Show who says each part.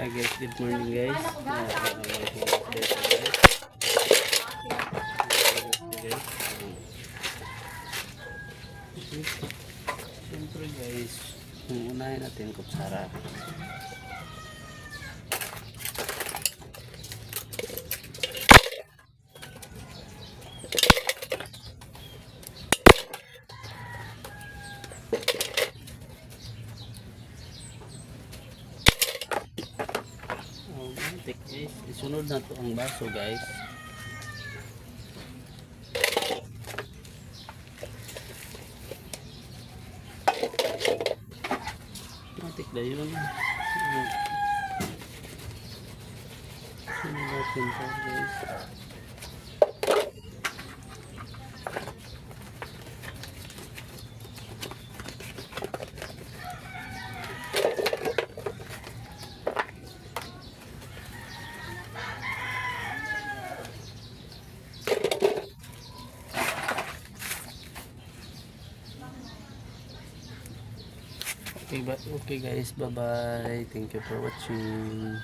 Speaker 1: Hi guys, good morning guys. Siyempre guys, unahin natin kutsara. Oh, mantik guys. Isunod na to ang baso guys. Matik na yun. Sunod natin to guys. Okay, ba okay guys, bye bye. Thank you for watching.